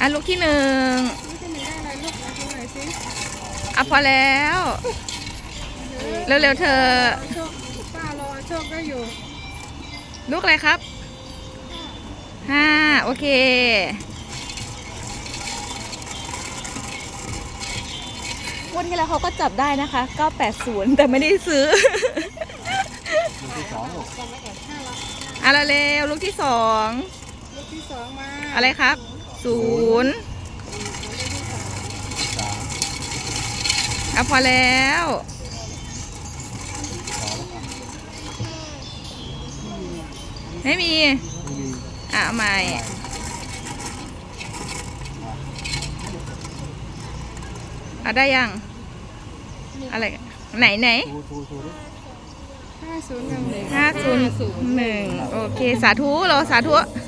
อะลูกที่หนึ่งนี่จะมีได้อะไรลูกนะดูหน่อยสิอะพอแล้ว เร็วๆเธอโชคป้ารอโชคได้อยู่ ลูกอะไรครับห้าโอเคงวันที่แล้วเขาก็จับได้นะคะ 980 แต่ไม่ได้ซื้อลูกที่สองลูกจำไว้ก่อนห้าละอะเร็วๆลูกที่สอง ลูกที่สองมา อะไรครับ ศูนย์สามอะพอแล้วสองอะไม่มีไม่มี อะเอาใหม่อะได้ยัง อะไร ไหนไหนทูทูทูดิห้าศูนย์หนึ่งหนึ่งห้าศูนย์หนึ่งโอเค สาธุเหรอสาธุสาธุ